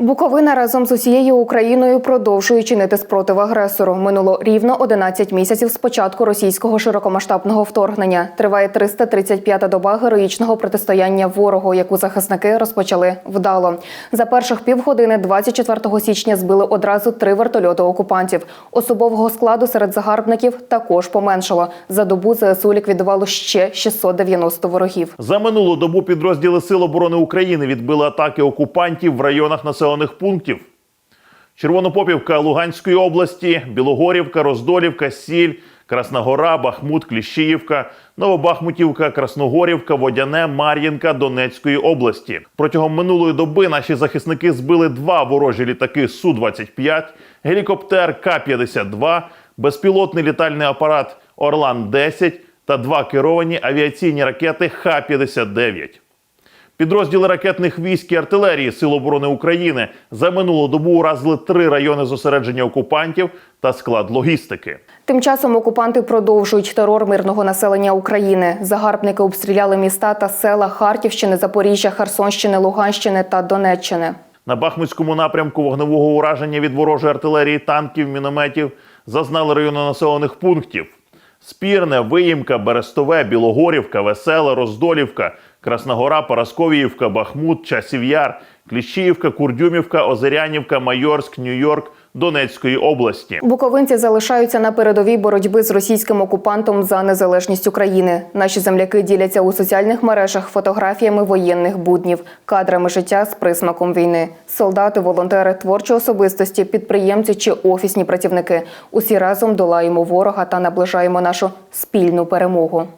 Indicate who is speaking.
Speaker 1: Буковина разом з усією Україною продовжує чинити спротив агресору. Минуло рівно 11 місяців з початку російського широкомасштабного вторгнення. Триває 335-та доба героїчного протистояння ворогу, яку захисники розпочали вдало. За перших півгодини 24 січня збили одразу три вертольоти окупантів. Особового складу серед загарбників також поменшало. За добу ЗСУ ліквідувало ще 690 ворогів.
Speaker 2: За минулу добу підрозділи Сил оборони України відбили атаки окупантів в районах населених пунктів. Червонопопівка Луганської області, Білогорівка, Роздолівка, Сіль, Красногора, Бахмут, Кліщіївка, Новобахмутівка, Красногорівка, Водяне, Мар'їнка Донецької області. Протягом минулої доби наші захисники збили два ворожі літаки Су-25, гелікоптер К-52, безпілотний літальний апарат Орлан-10 та два керовані авіаційні ракети Х-59. Підрозділи ракетних військ і артилерії Сил оборони України за минулу добу уразили три райони зосередження окупантів та склад логістики.
Speaker 1: Тим часом окупанти продовжують терор мирного населення України. Загарбники обстріляли міста та села Харківщини, Запоріжжя, Херсонщини, Луганщини та Донеччини.
Speaker 2: На Бахмутському напрямку вогневого ураження від ворожої артилерії, танків, мінометів зазнали райони населених пунктів: Спірне, Виїмка, Берестове, Білогорівка, Весела, Роздолівка, Красногора, Парасковіївка, Бахмут, Часів Яр, Кліщіївка, Курдюмівка, Озерянівка, Майорськ, Нью-Йорк Донецької області.
Speaker 1: Буковинці залишаються на передовій боротьби з російським окупантом за незалежність України. Наші земляки діляться у соціальних мережах фотографіями воєнних буднів, кадрами життя з присмаком війни. Солдати, волонтери, творчі особистості, підприємці чи офісні працівники. Усі разом долаємо ворога та наближаємо нашу спільну перемогу.